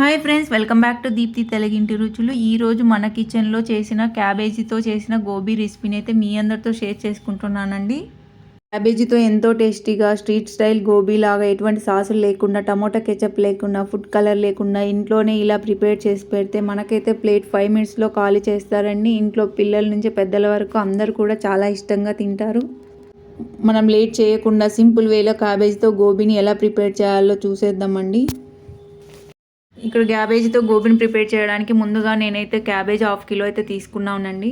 Hi friends welcome back to Deepthi తెలుగింటి రుచులు. ఈరోజు మన కిచెన్లో చేసిన క్యాబేజీతో చేసిన గోబీ రెసిపీని అయితే మీ అందరితో షేర్ చేసుకుంటున్నానండి. క్యాబేజీతో ఎంతో టేస్టీగా స్ట్రీట్ స్టైల్ గోబీ లాగా ఎటువంటి సాసులు లేకుండా టమోటా కెచప్ లేకుండా ఫుడ్ కలర్ లేకుండా ఇంట్లోనే ఇలా ప్రిపేర్ చేసి పెడితే మనకైతే ప్లేట్ ఫైవ్ మినిట్స్లో ఖాళీ చేస్తారండి. ఇంట్లో పిల్లల నుంచి పెద్దల వరకు అందరు కూడా చాలా ఇష్టంగా తింటారు. మనం లేట్ చేయకుండా సింపుల్ వేలో క్యాబేజీతో గోబీని ఎలా ప్రిపేర్ చేయాలో చూసేద్దామండి. ఇక్కడ క్యాబేజీతో గోబీని ప్రిపేర్ చేయడానికి ముందుగా నేనైతే క్యాబేజ్ హాఫ్ కిలో అయితే తీసుకున్నానండి.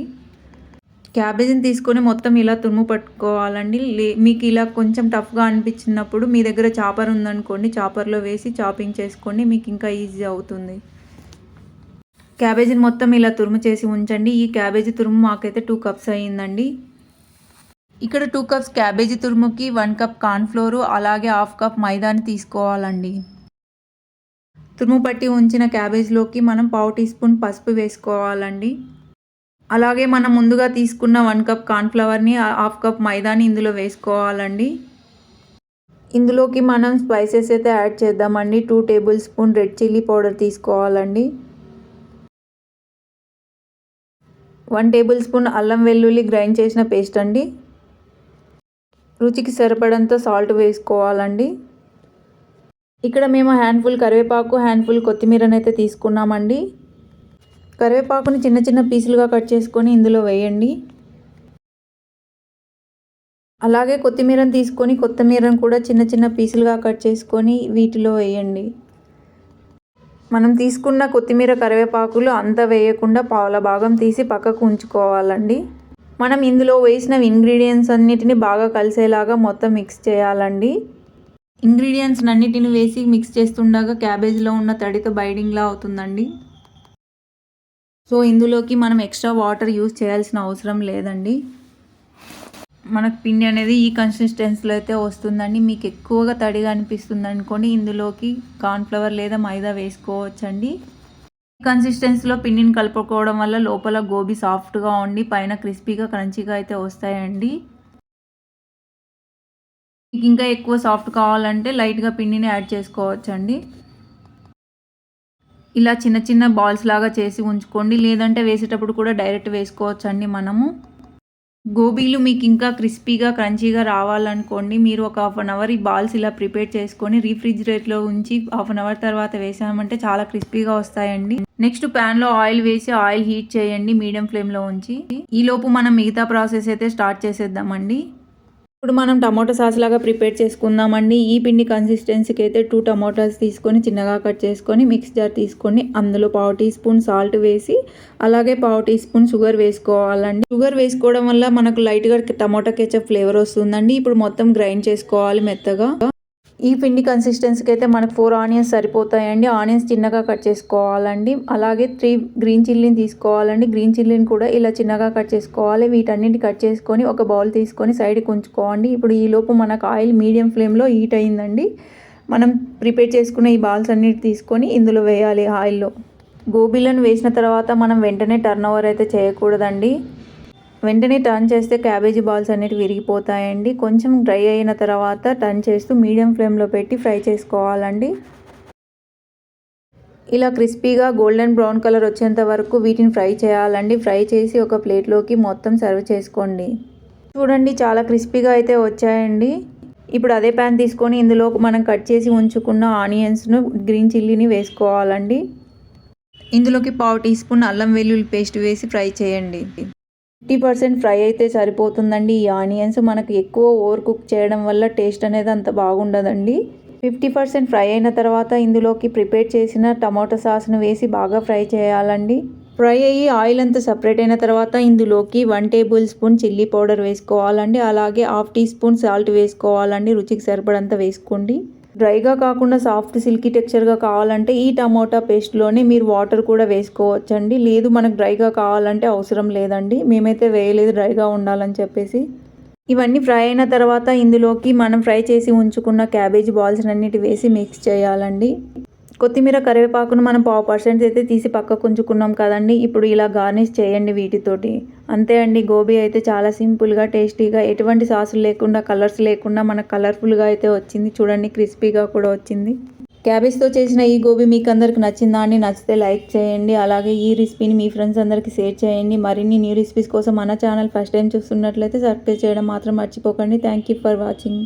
క్యాబేజీని తీసుకొని మొత్తం ఇలా తురుము పట్టుకోవాలండి. లే మీకు ఇలా కొంచెం టఫ్గా అనిపించినప్పుడు మీ దగ్గర చాపర్ ఉందనుకోండి చాపర్లో వేసి చాపింగ్ చేసుకోండి మీకు ఇంకా ఈజీ అవుతుంది. క్యాబేజీని మొత్తం ఇలా తురుము చేసి ఉంచండి. ఈ క్యాబేజీ తురుము మాకైతే టూ కప్స్ అయ్యిందండి. ఇక్కడ టూ కప్స్ క్యాబేజీ తురుముకి వన్ కప్ కార్న్ఫ్లోరు అలాగే హాఫ్ కప్ మైదాని తీసుకోవాలండి. తురుము పట్టి ఉంచిన క్యాబేజ్లోకి మనం పావు టీ స్పూన్ పసుపు వేసుకోవాలండి. అలాగే మనం ముందుగా తీసుకున్న వన్ కప్ కార్న్ఫ్లవర్ని హాఫ్ కప్ మైదాని ఇందులో వేసుకోవాలండి. ఇందులోకి మనం స్పైసెస్ అయితే యాడ్ చేద్దామండి. Two tablespoon red chilli powder తీసుకోవాలండి. వన్ టేబుల్ స్పూన్ అల్లం వెల్లుల్లి గ్రైండ్ చేసిన పేస్ట్ అండి. రుచికి సరిపడంత సాల్ట్ వేసుకోవాలండి. ఇక్కడ మేము హ్యాండ్ఫుల్ కరివేపాకు హ్యాండ్ఫుల్ కొత్తిమీరని అయితే తీసుకున్నామండి. కరివేపాకుని చిన్న చిన్న పీసులుగా కట్ చేసుకొని ఇందులో వేయండి. అలాగే కొత్తిమీరని తీసుకొని కొత్తిమీరను కూడా చిన్న చిన్న పీసులుగా కట్ చేసుకొని వీటిలో వేయండి. మనం తీసుకున్న కొత్తిమీర కరివేపాకులు అంతా వేయకుండా పావుల భాగం తీసి పక్కకు ఉంచుకోవాలండి. మనం ఇందులో వేసిన ఇంగ్రీడియంట్స్ అన్నిటిని బాగా కలిసేలాగా మొత్తం మిక్స్ చేయాలండి. ఇంగ్రీడియంట్స్ అన్నిటిని వేసి మిక్స్ చేస్తుండగా క్యాబేజ్లో ఉన్న తడితో బైడింగ్లా అవుతుందండి. సో ఇందులోకి మనం ఎక్స్ట్రా వాటర్ యూస్ చేయాల్సిన అవసరం లేదండి. మనకు పిండి అనేది ఈ కన్సిస్టెన్సీలో అయితే వస్తుందండి. మీకు ఎక్కువగా తడిగా అనిపిస్తుంది అనుకోండి ఇందులోకి కార్న్ఫ్లవర్ లేదా మైదా వేసుకోవచ్చండి. ఈ కన్సిస్టెన్సీలో పిండిని కలుపుకోవడం వల్ల లోపల గోబీ సాఫ్ట్గా ఉండి పైన క్రిస్పీగా క్రంచీగా అయితే వస్తాయండి. మీకు ఇంకా ఎక్కువ సాఫ్ట్ కావాలంటే లైట్గా పిండిని యాడ్ చేసుకోవచ్చండి. ఇలా చిన్న చిన్న బాల్స్ లాగా చేసి ఉంచుకోండి. లేదంటే వేసేటప్పుడు కూడా డైరెక్ట్ వేసుకోవచ్చండి మనము. గోబీలు మీకు ఇంకా క్రిస్పీగా క్రంచీగా రావాలనుకోండి. మీరు ఒక హాఫ్ అన్ అవర్ ఈ బాల్స్ ఇలా ప్రిపేర్ చేసుకొని రీఫ్రిజిరేట్లో ఉంచి హాఫ్ అన్ అవర్ తర్వాత వేసామంటే చాలా క్రిస్పీగా వస్తాయండి. నెక్స్ట్ ప్యాన్లో ఆయిల్ వేసి ఆయిల్ హీట్ చేయండి మీడియం ఫ్లేమ్లో ఉంచి. ఈలోపు మనం మిగతా ప్రాసెస్ అయితే స్టార్ట్ చేసేద్దామండి. ఇప్పుడు మనం టమాటో సాస్ లాగా ప్రిపేర్ చేసుకుందామండి. ఈ పిండి కన్సిస్టెన్సీకి అయితే టూ టమాటాస్ తీసుకొని చిన్నగా కట్ చేసుకొని మిక్స్ జార్ తీసుకొని అందులో పావు టీ స్పూన్ సాల్ట్ వేసి అలాగే పావు టీ స్పూన్ షుగర్ వేసుకోవాలండి. షుగర్ వేసుకోవడం వల్ల మనకు లైట్గా టమాటా కెచప్ ఫ్లేవర్ వస్తుందండి. ఇప్పుడు మొత్తం గ్రైండ్ చేసుకోవాలి మెత్తగా. ఈ పిండి కన్సిస్టెన్సీకి అయితే మనకు ఫోర్ ఆనియన్స్ సరిపోతాయండి. ఆనియన్స్ చిన్నగా కట్ చేసుకోవాలండి. అలాగే త్రీ గ్రీన్ చిల్లీని తీసుకోవాలండి. గ్రీన్ చిల్లీని కూడా ఇలా చిన్నగా కట్ చేసుకోవాలి. వీటన్నిటి కట్ చేసుకొని ఒక బౌల్ తీసుకొని సైడ్కి ఉంచుకోండి. ఇప్పుడు ఈలోపు మనకు ఆయిల్ మీడియం ఫ్లేమ్లో హీట్ అయిందండి. మనం ప్రిపేర్ చేసుకున్న ఈ బాల్స్ అన్నిటి తీసుకొని ఇందులో వేయాలి ఆయిల్లో గోబీలను వేసిన తర్వాత మనం వెంటనే టర్న్ ఓవర్ అయితే చేయకూడదండి. వెంటనే టర్న్ చేస్తే క్యాబేజీ బాల్స్ అనేవి విరిగిపోతాయండి. కొంచెం డ్రై అయిన తర్వాత టర్న్ చేస్తూ మీడియం ఫ్లేమ్లో పెట్టి ఫ్రై చేసుకోవాలండి. ఇలా క్రిస్పీగా గోల్డెన్ బ్రౌన్ కలర్ వచ్చేంత వరకు వీటిని ఫ్రై చేయాలండి. ఫ్రై చేసి ఒక ప్లేట్లోకి మొత్తం సర్వ్ చేసుకోండి. చూడండి చాలా క్రిస్పీగా అయితే వచ్చాయండి. ఇప్పుడు అదే ప్యాన్ తీసుకొని ఇందులో మనం కట్ చేసి ఉంచుకున్న ఆనియన్స్ను గ్రీన్ చిల్లీని వేసుకోవాలండి. ఇందులోకి పావు టీ స్పూన్ అల్లం వెల్లుల్లి పేస్ట్ వేసి ఫ్రై చేయండి. ఫిఫ్టీ పర్సెంట్ ఫ్రై అయితే సరిపోతుందండి. ఈ ఆనియన్స్ మనకు ఎక్కువ ఓవర్ కుక్ చేయడం వల్ల టేస్ట్ అనేది అంత బాగుండదండి. ఫిఫ్టీ పర్సెంట్ ఫ్రై అయిన తర్వాత ఇందులోకి ప్రిపేర్ చేసిన టమాటో సాస్ను వేసి బాగా ఫ్రై చేయాలండి. ఫ్రై అయ్యి ఆయిల్ అంతా సపరేట్ అయిన తర్వాత ఇందులోకి one tablespoon chilli powder వేసుకోవాలండి. అలాగే హాఫ్ టీ స్పూన్ సాల్ట్ వేసుకోవాలండి. రుచికి సరిపడంత వేసుకోండి. డ్రైగా కాకుండా సాఫ్ట్ సిల్కీ టెక్స్చర్గా కావాలంటే ఈ టమోటా పేస్ట్లోనే మీరు వాటర్ కూడా వేసుకోవచ్చండి. లేదు మనకు డ్రైగా కావాలంటే అవసరం లేదండి. మేమైతే వేయలేదు డ్రైగా ఉండాలని చెప్పేసి. ఇవన్నీ ఫ్రై అయిన తర్వాత ఇందులోకి మనం ఫ్రై చేసి ఉంచుకున్న క్యాబేజీ బాల్స్ అన్నిటి వేసి మిక్స్ చేయాలండి. కొత్తిమీర కరివేపాకును మనం పావు పర్సెంట్ అయితే తీసి పక్కకు ఉంచుకున్నాం కదండి. ఇప్పుడు ఇలా గార్నిష్ చేయండి వీటితోటి. అంతే అండి గోబీ అయితే చాలా సింపుల్గా టేస్టీగా ఎటువంటి సాసులు లేకుండా కలర్స్ లేకుండా మనకు కలర్ఫుల్గా అయితే వచ్చింది. చూడండి క్రిస్పీగా కూడా వచ్చింది. క్యాబేజ్తో చేసిన ఈ గోబీ మీకు అందరికి నచ్చిందా అని నచ్చితే లైక్ చేయండి. అలాగే ఈ రెసిపీని మీ ఫ్రెండ్స్ అందరికీ షేర్ చేయండి. మరిన్ని న్యూ రెసిపీస్ కోసం మన ఛానల్ ఫస్ట్ టైం చూస్తున్నట్లయితే సబ్స్క్రైబ్ చేయడం మాత్రం మర్చిపోకండి. Thank you for watching.